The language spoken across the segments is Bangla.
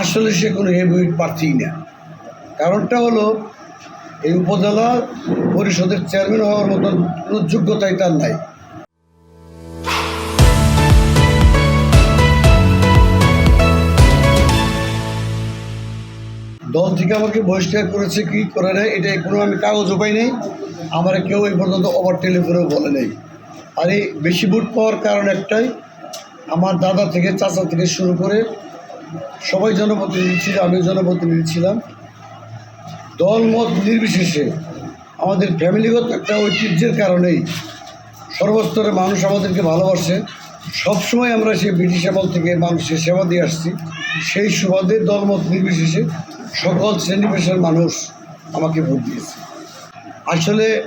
আসলে সে কোনো হেভিওয়েট প্রার্থী না। কারণটা হলো, এই উপজেলা পরিষদের চেয়ারম্যান হওয়ার মতন কোনো যোগ্যতাই তার নাই। দল থেকে আমাকে বহিষ্কার করেছে, কি করে নেয় এটা কোনো আমি কাগজ উপায় নেই। আমার কেউ এই পর্যন্ত ওভার টেলিফোনেও বলে নেই। আর এই বেশি ভোট পাওয়ার কারণ একটাই, আমার দাদা থেকে, চাচা থেকে শুরু করে সবাই জনপ্রতিনিধি ছিল আমি জনপ্রতিনিধি ছিলাম। দল মত নির্বিশেষে আমাদের ফ্যামিলিগত একটা ঐতিহ্যের কারণেই সর্বস্তরের মানুষ আমাদেরকে ভালোবাসে। সবসময় আমরা সেই ব্রিটিশ আমল থেকে মানুষের সেবা দিয়ে আসছি। সেই সুবাদে দলমত নির্বিশেষে সকল শ্রেণি পেশার মানুষ আমাকে ভোট দিয়েছে। আসলে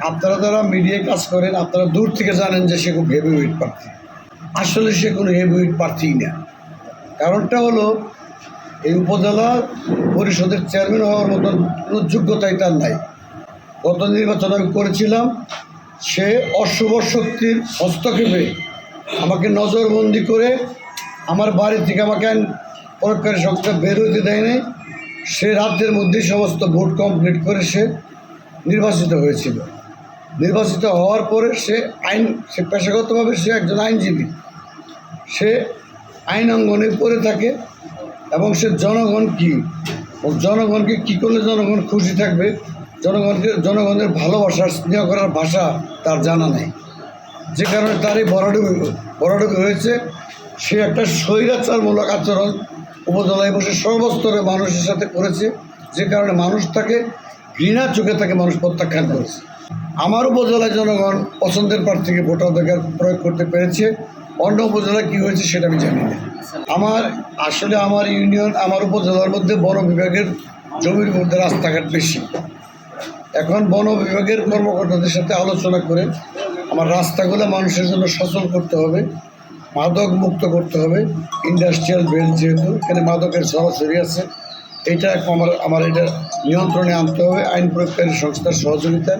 আপনারা যারা মিডিয়ায় কাজ করেন, আপনারা দূর থেকে জানেন যে সে খুব হেভিওয়েট প্রার্থী। আসলে সে কোনো হেভিওয়েট প্রার্থীই না। কারণটা হলো, এই উপজেলা পরিষদের চেয়ারম্যান হওয়ার মতন কোনো যোগ্যতাই তার নাই। গত নির্বাচন আমি করেছিলাম, সে অশুভ শক্তির হস্তক্ষেপে আমাকে নজরবন্দি করে আমার বাড়ি থেকে আমাকে প্রয়োগকারী সংস্থা বের হইতে দেয়নি সে রাজ্যের মধ্যেই সমস্ত ভোট কমপ্লিট করে সে নির্বাচিত হয়েছিল। নির্বাচিত হওয়ার পরে সে আইন, সে পেশাগতভাবে সে একজন আইনজীবী। সে আইন অঙ্গনে পড়ে থাকে এবং সে জনগণ কি? ও জনগণকে কী করলে জনগণ খুশি থাকবে? জনগণকে, জনগণের ভালোবাসার স্নেহ করার ভাষা তার জানা নেই। যে কারণে তার এই বড়ডুবি বড়ডুবি হয়েছে, সে একটা স্বৈরাচারমূলক আচরণ উপজেলায় বসে সর্বস্তরে মানুষের সাথে করেছে, যে কারণে মানুষ তাকে ঘৃণা চোখে তাকে মানুষ প্রত্যাখ্যান করেছে। আমার উপজেলায় জনগণ পছন্দের প্রার্থীকে ভোটাধিকার প্রয়োগ করতে পেরেছে। অন্য উপজেলায় কী হয়েছে সেটা আমি জানি না। আমার আসলে আমার ইউনিয়ন, আমার উপজেলার মধ্যে বন বিভাগের জমির মধ্যে রাস্তাঘাট বেশি। এখন বন বিভাগের কর্মকর্তাদের সাথে আলোচনা করে আমার রাস্তাগুলো মানুষের জন্য সচল করতে হবে, মাদক মুক্ত করতে হবে, ইন্ডাস্ট্রিয়াল বেল্ট যেহেতু, এখানে মাদকের সরাসরি আছে, এটা আমার আমার এটা নিয়ন্ত্রণে আনতে হবে, আইন প্রয়োগকারী সংস্থার সহযোগিতা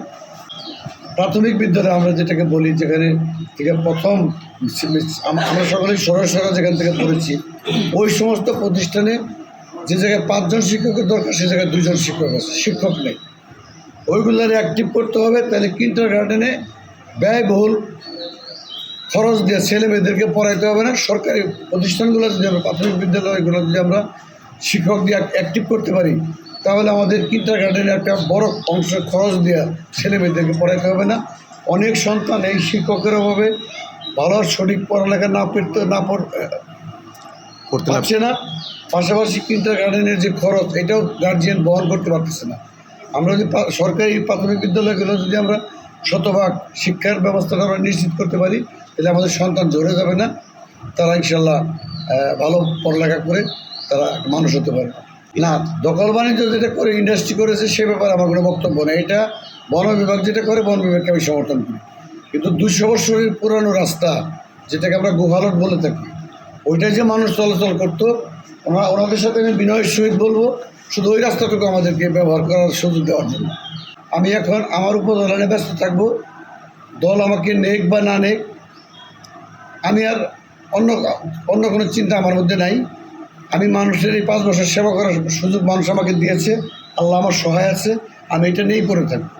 প্রাথমিক বিদ্যালয় আমরা যেটাকে বলি, যেখানে থেকে প্রথম আমরা সকলেই সরাসরি যেখান থেকে পড়েছি, ওই সমস্ত প্রতিষ্ঠানে যে জায়গায় পাঁচজন শিক্ষকের দরকার, সে জায়গায় দুজন শিক্ষক আছে, শিক্ষক নেই। ওইগুলার অ্যাক্টিভ করতে হবে, তাহলে কিন্টার গার্ডেনে ব্যয়বহুল খরচ দিয়ে ছেলে মেয়েদেরকে পড়াইতে হবে না, সরকারি প্রতিষ্ঠানগুলো যদি আমরা প্রাথমিক বিদ্যালয়গুলো যদি আমরা শিক্ষক দিয়ে অ্যাক্টিভ করতে পারি। তাহলে আমাদের কিন্টার গার্ডেনে একটা বড় অংশ খরচ দিয়ে ছেলে মেয়েদেরকে পড়াইতে হবে না। অনেক সন্তান এই শিক্ষকের অভাবে ভালো সঠিক পড়ালেখা না পড়তে না করতে পারছে না। পাশাপাশি কিন্টার গার্ডেনের যে খরচ এটাও গার্জিয়ান বহন করতে পারতেছে না। আমরা যদি সরকারি প্রাথমিক বিদ্যালয়গুলো যদি আমরা শতভাগ শিক্ষার ব্যবস্থাটা আমরা নিশ্চিত করতে পারি তাহলে আমাদের সন্তান ঝরে যাবে না। তারা ইনশাল্লাহ ভালো পড়ালেখা করে তারা মানুষ হতে পারে না, দখল বাণিজ্য যেটা করে ইন্ডাস্ট্রি করেছে, সে ব্যাপারে আমার কোনো বক্তব্য নেই। এটা বন বিভাগ যেটা করে, বন বিভাগকে আমি সমর্থন করি। কিন্তু দুশো বছরের পুরানো রাস্তা, যেটাকে আমরা গুহালট বলে থাকি, ওইটাই যে মানুষ চলাচল করতো ওনারা ওনাদের সাথে আমি বিনয়ের সহিত বলব, শুধু ওই রাস্তাটুকু আমাদেরকে ব্যবহার করার সুযোগ দেওয়ার জন্য। আমি এখন আমার উপজেলা নিয়ে ব্যস্ত থাকব, দল আমাকে নেক বা না নেক, আমি আর অন্য অন্য কোনো চিন্তা আমার মধ্যে নাই। আমি মানুষের এই পাঁচ বছর সেবা করার সুযোগ মানুষ আমাকে দিয়েছে, আল্লাহ আমার সহায় আছে, আমি এটা নিয়েই করে থাকব।